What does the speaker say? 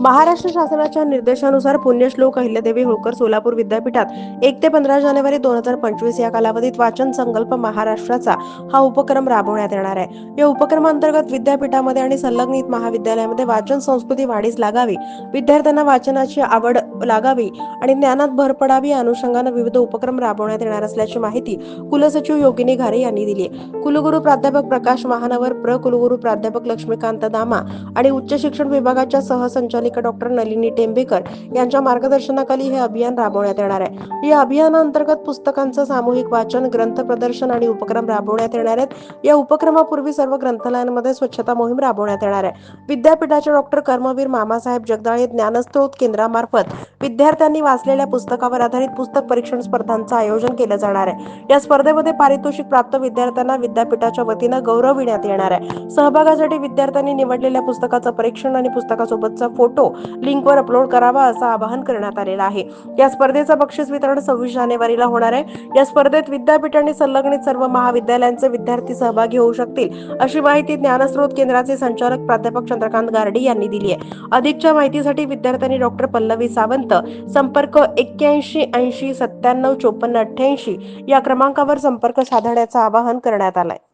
महाराष्ट्र शासनाच्या निर्देशानुसार पुण्यश्लोक अहिल्यादेवी होळकर सोलापूर विद्यापीठात एक ते पंधरा जानेवारी दोन हजार पंचवीस या कालावधीत वाचन संकल्प महाराष्ट्राचा हा उपक्रम राबवण्यात येणार आहे. या उपक्रमांतर्गत विद्यापीठामध्ये आणि संलग्नित महाविद्यालयामध्ये वाचन संस्कृती वाढीस लागावी विद्यार्थ्यांना वाचनाची आवड लागावी आणि ज्ञानात भर पडावी या अनुषंगानं विविध उपक्रम राबवण्यात येणार असल्याची माहिती कुलसचिव योगिनी घारे यांनी दिली कुलगुरू प्राध्यापक प्रकाश महानवर प्र कुलगुरू प्राध्यापक लक्ष्मीकांत दामा आणि उच्च शिक्षण विभागाच्या सहसंचालिका डॉक्टर नलिनी टेंबेकर यांच्या मार्गदर्शनाखाली हे अभियान राबवण्यात येणार आहे. या अभियानाअंतर्गत पुस्तकांचं सामूहिक वाचन ग्रंथ प्रदर्शन आणि उपक्रम राबवण्यात येणार आहेत. या उपक्रमापूर्वी सर्व ग्रंथालयांमध्ये स्वच्छता मोहीम राबवण्यात येणार आहे. विद्यापीठाचे डॉक्टर कर्मवीर मामासाहेब जगदाळे ज्ञानस्त्रोत केंद्रामार्फत विद्यार्थ्यांनी वाचलेल्या पुस्तकावर आधारित पुस्तक परीक्षण स्पर्धांचं आयोजन केलं जाणार आहे. या स्पर्धेमध्ये पारितोषिक प्राप्त विद्यार्थ्यांना विद्यापीठाच्या वतीनं गौरविण्यात येणार आहे. सहभागासाठी विद्यार्थ्यांनी निवडलेल्या पुस्तकाचं परीक्षण आणि पुस्तकासोबतचा फोटो लिंकवर अपलोड करावा असं आवाहन करण्यात आलेलं आहे. या स्पर्धेचं बक्षीस वितरण सव्वीस जानेवारीला होणार आहे. या स्पर्धेत विद्यापीठ आणि संलग्नित सर्व महाविद्यालयांचे विद्यार्थी सहभागी होऊ शकतील अशी माहिती ज्ञानस्रोत केंद्राचे संचालक प्राध्यापक चंद्रकांत गारडी यांनी दिली आहे. अधिकच्या माहितीसाठी विद्यार्थ्यांनी डॉक्टर पल्लवी सावंत संपर्क एक्क्याऐंशी ऐंशी सत्त्याण्णव चोपन्न अठ्ठ्याऐंशी या क्रमांकावर संपर्क साधण्याचं आवाहन करण्यात आलंय.